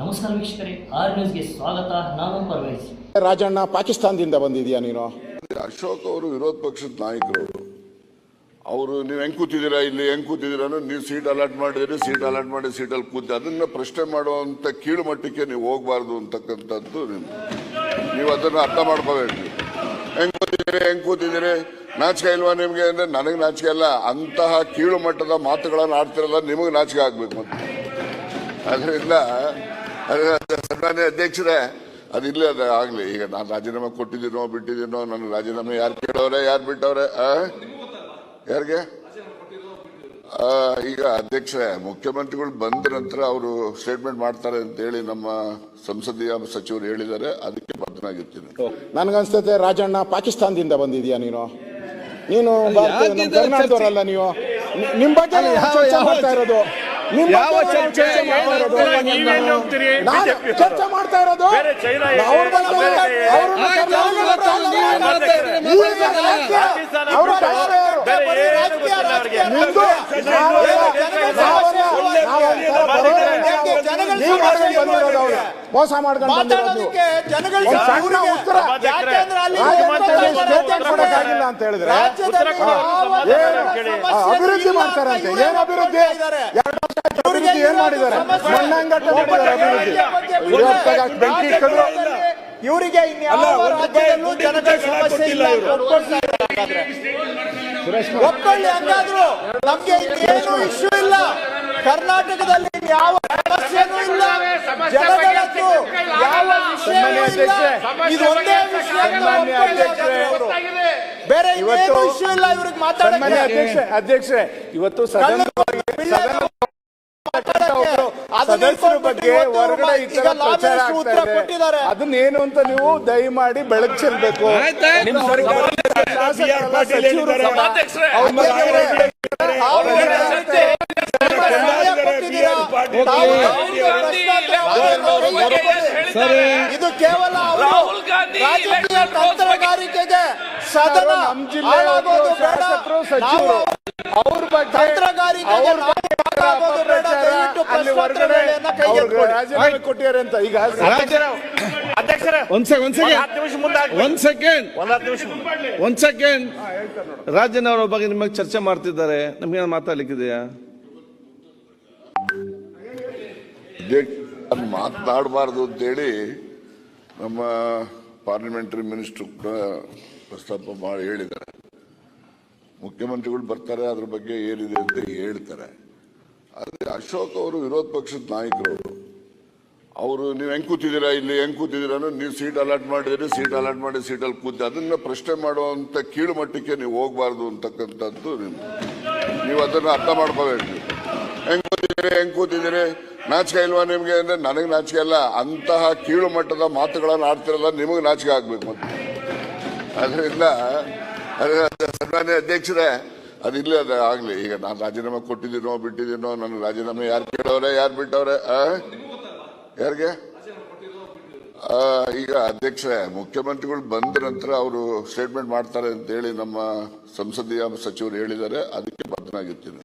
ನಮಸ್ಕಾರ ವೀಕ್ಷಕರೇ ಆರ್ ನ್ಯೂಸ್ಗೆ ಸ್ವಾಗತ ನಾನು ಪರ್ವೇಜ್ ರಾಜಣ್ಣ ಪಾಕಿಸ್ತಾನದಿಂದ ಬಂದಿದ್ಯಾ ನೀನು? ಅಶೋಕ್ ಅವರು ವಿರೋಧ ಪಕ್ಷದ ನಾಯಕರು. ಅವರು ನೀವು ಹೆಂಗ್ ಕೂತಿದ್ದೀರಾ ಇಲ್ಲಿ ಹೆಂಗ್ ಕೂತಿದ್ದೀರಾ ಅಂದ್ರೆ ನೀವು ಸೀಟ್ ಅಲಾಟ್ ಮಾಡಿದ್ರಿ ಸೀಟ್ ಅಲಾಟ್ ಮಾಡಿ ಸೀಟಲ್ಲಿ ಕೂತಿ. ಅದನ್ನ ಪ್ರಶ್ನೆ ಮಾಡುವಂತ ಕೀಳು ಮಟ್ಟಕ್ಕೆ ನೀವು ಹೋಗ್ಬಾರ್ದು ಅಂತಕ್ಕಂಥದ್ದು ನಿಮ್ಗೆ ನೀವು ಅದನ್ನ ಅರ್ಥ ಮಾಡ್ಕೋಬೇಕು. ಹೆಂಗ್ ಕೂತಿದ್ದೀರಿ ಹೆಂಗ್ ಕೂತಿದ್ದೀರಿ? ನಾಚಿಕೆ ಇಲ್ವಾ ನಿಮ್ಗೆ? ಅಂದ್ರೆ ನನಗೆ ನಾಚಿಕೆ ಅಲ್ಲ. ಅಂತಹ ಕೀಳು ಮಟ್ಟದ ಮಾತುಗಳನ್ನು ಆಡ್ತಿರಲ್ಲ ನಿಮಗೆ ನಾಚಿಕೆ ಆಗ್ಬೇಕು ಮತ್ತೆ. ಅದರಿಂದ ಅದು ಸನ್ಮಾನ್ಯ ಅಧ್ಯಕ್ಷರೇ ಅದಿಲ್ಲ ಅದ ಆಗ್ಲಿ. ಈಗ ನಾನು ರಾಜೀನಾಮೆ ಕೊಟ್ಟಿದ್ದೀನೋ ಬಿಟ್ಟಿದ್ದೀನೋ ನನ್ನ ರಾಜೀನಾಮೆ ಯಾರು ಕೇಳೋರೆ ಯಾರು ಬಿಟ್ಟವ್ರೆ? ಯಾರಿಗೆ? ಆ, ಈಗ ಅಧ್ಯಕ್ಷರೇ ಮುಖ್ಯಮಂತ್ರಿಗಳು ಬಂದ ನಂತರ ಅವರು ಸ್ಟೇಟ್ಮೆಂಟ್ ಮಾಡ್ತಾರೆ ಅಂತ ಹೇಳಿ ನಮ್ಮ ಸಂಸದೀಯ ಸಚಿವರು ಹೇಳಿದ್ದಾರೆ. ಅದಕ್ಕೆ ಬದ್ಧನಾಗಿರ್ತೀನಿ. ನನ್ಗನ್ಸ್ತತೆ ರಾಜಣ್ಣ ಪಾಕಿಸ್ತಾನದಿಂದ ಬಂದಿದ್ಯಾ ನೀನು? ನೀನು ಕರ್ನಾಟಕದವರಲ್ಲ ನೀವು? ನಿ- ನಿಮ್ ಬಗ್ಗೆ ಮಾಡ್ತಾ ಇರೋದು. ಯಾವ ಚರ್ಚೆ? ಚರ್ಚೆ ಮಾಡ್ತಾ ಇರೋದು? ಮೋಸ ಮಾಡ್ಕೊಂಡು ಕೊಡಕ್ಕಾಗಿಲ್ಲ ಅಂತ ಹೇಳಿದ್ರೆ ಅಭಿವೃದ್ಧಿ ಇಲ್ಲ ಮಾಡ್ತಾರೆ ಅಂತ ಅಂತೆ ಇವ್ರೇ ಏನ್ ಅಭಿವೃದ್ಧಿ? ಅಭಿವೃದ್ಧಿ ಏನ್ ಮಾಡಿದ್ದಾರೆ? ಸಮಸ್ಯೆ. ಮಣ್ಣಂಗಟ್ಟ ಮಾಡಿದ್ದಾರೆ ಅಭಿವೃದ್ಧಿ. ಬಗ್ಗೆ ಬೆಂಕಿ ಇಟ್ಟಿದ್ರು ಇವರಿಗೆ ಇನ್ಯಾವ ರಾಜ್ಯದಲ್ಲೂ ಜನಗಳ ಸಮಸ್ಯೆ ಇಲ್ಲ ಒಪ್ಕೊಳ್ಳಿ ಹಂಗಾದ್ರು. ನಮ್ಗೆ ಏನು ಇಶ್ಯೂ ಇಲ್ಲ. ಕರ್ನಾಟಕದಲ್ಲಿ ಯಾವ ಸಮಸ್ಯೆನೂ ಇಲ್ಲ. ಜನಗಳದ್ದು ಯಾವ ವಿಷಯವೂ ಇಲ್ಲ. ಇದು ಒಂದೇ ವಿಷಯ ಬೇರೆ ಏನು ಇಶ್ಯೂ ಇಲ್ಲ. ಇವ್ರಿಗೆ ಮಾತಾಡಕ್ಕೆ ಅಧ್ಯಕ್ಷ ಅಧ್ಯಕ್ಷೆ ಇವತ್ತು ಸದನ ಸದಸ್ಯರ ಬಗ್ಗೆ ಹೊರಗಡೆ ಈ ತರ ಪ್ರಚಾರ ಆಗ್ತಾ ಇದೆ. ಅದನ್ನೇನು ಅಂತ ನೀವು ದಯಮಾಡಿ ಬೆಳಕು ಚೆಲ್ಬೇಕು ಇದು ಕೇವಲ ಅವರು ರಾಹುಲ್ ಗಾಂಧಿ ರಾಜಕೀಯ ತಂತ್ರಗಾರಿಕೆಗೆ ಸದನ ನಮ್ ಜಿಲ್ಲೆ. ಶಾಸಕರು ಸಚಿವರು ಅವ್ರ ಬಗ್ಗೆ ತಂತ್ರಗಾರಿಕೆಗೆ ಅವ್ರ ನಾವು ಬಗ್ಗೆ ಹಾಳಾಗೋದು ಬೇಡ. ದಯವಿಟ್ಟು ಅಲ್ಲಿ ಪ್ರಶ್ನೋತ್ತರ ಹೊರಗಡೆ. ರಾಜೀನಾಮೆ ಕೊಟ್ಟಿದ್ದಾರೆ ಅಂತ ಈಗ ಅಧ್ಯಕ್ಷರೇ ಒಂದ್ ಸೆಕೆಂಡ್ ಒಂದ್ ಸೆಕೆಂಡ್. ಒಂದ್ ಸೆಕೆಂಡ್ ಒಂದ್ ನಿಮಿಷ ಮುಂದೆ. ರಾಜನವರ ಬಗ್ಗೆ ನಿಮಗೆ ಚರ್ಚೆ ಮಾಡ್ತಿದ್ದಾರೆ. ನಮ್ಗೆ ಮಾತಾಡ್ಲಿಕ್ಕಿದೆಯಾ? ಅದು ಮಾತನಾಡಬಾರ್ದು ಅಂತೇಳಿ ನಮ್ಮ ಪಾರ್ಲಿಮೆಂಟರಿ ಮಿನಿಸ್ಟರ್ ಕೂಡ ಪ್ರಸ್ತಾಪ ಮಾಡಿ ಹೇಳಿದ್ದಾರೆ. ಮುಖ್ಯಮಂತ್ರಿಗಳು ಬರ್ತಾರೆ ಅದ್ರ ಬಗ್ಗೆ ಏನಿದೆ ಅಂತ ಹೇಳ್ತಾರೆ. ಅಶೋಕ್ ಅವರು ವಿರೋಧ ಪಕ್ಷದ ನಾಯಕರು. ಅವರು ನೀವು ಹೆಂಗ್ ಕೂತಿದ್ದೀರಾ ಇಲ್ಲಿ, ಹೆಂಗ್ ಕೂತಿದ್ದೀರಾ ನೀವು ಸೀಟ್ ಅಲಾಟ್ ಮಾಡಿದ್ರಿ ಸೀಟ್ ಅಲಾಟ್ ಮಾಡಿ ಸೀಟಲ್ಲಿ ಕೂತಿ. ಅದನ್ನ ಪ್ರಶ್ನೆ ಮಾಡುವಂತ ಕೀಳು ಮಟ್ಟಕ್ಕೆ ನೀವು ಹೋಗ್ಬಾರ್ದು ಅಂತಕ್ಕಂಥದ್ದು ನೀವು ಅದನ್ನ ಅರ್ಥ ಮಾಡ್ಕೋಬೇಕು. ಹೆಂಗ್ ಕೂತಿದ್ದೀರಿ ಹೆಂಗ್ ಕೂತಿದ್ದೀರಿ? ನಾಚಿಕೆ ಇಲ್ವಾ ನಿಮ್ಗೆ ಅಂದ್ರೆ ನನಗೆ ನಾಚಿಕೆ ಅಲ್ಲ. ಅಂತಹ ಕೀಳು ಮಟ್ಟದ ಮಾತುಗಳನ್ನು ಆಡ್ತಿರಲ್ಲ, ನಿಮಗೆ ನಾಚಿಕೆ ಆಗ್ಬೇಕು ಮತ್ತೆ. ಅದರಿಂದ ಅದು ಸನ್ಮಾನ್ಯ ಅಧ್ಯಕ್ಷರೇ ಅದಿಲ್ಲ ಅದು ಆಗ್ಲಿ. ಈಗ ನಾನು ರಾಜೀನಾಮೆ ಕೊಟ್ಟಿದ್ದೀನೋ, ಬಿಟ್ಟಿದ್ದೀನೋ, ನನ್ನ ರಾಜೀನಾಮೆ ಯಾರು ಕೇಳೋರೆ, ಯಾರು ಬಿಟ್ಟವ್ರೆ? ಯಾರಿಗೆ? ಈಗ ಅಧ್ಯಕ್ಷ ಮುಖ್ಯಮಂತ್ರಿಗಳು ಬಂದ ನಂತರ ಅವರು ಸ್ಟೇಟ್ಮೆಂಟ್ ಮಾಡ್ತಾರೆ ಅಂತ ಹೇಳಿ ನಮ್ಮ ಸಂಸದೀಯ ಸಚಿವರು ಹೇಳಿದ್ದಾರೆ. ಅದಕ್ಕೆ ಬದ್ಧನಾಗಿರ್ತೀನಿ.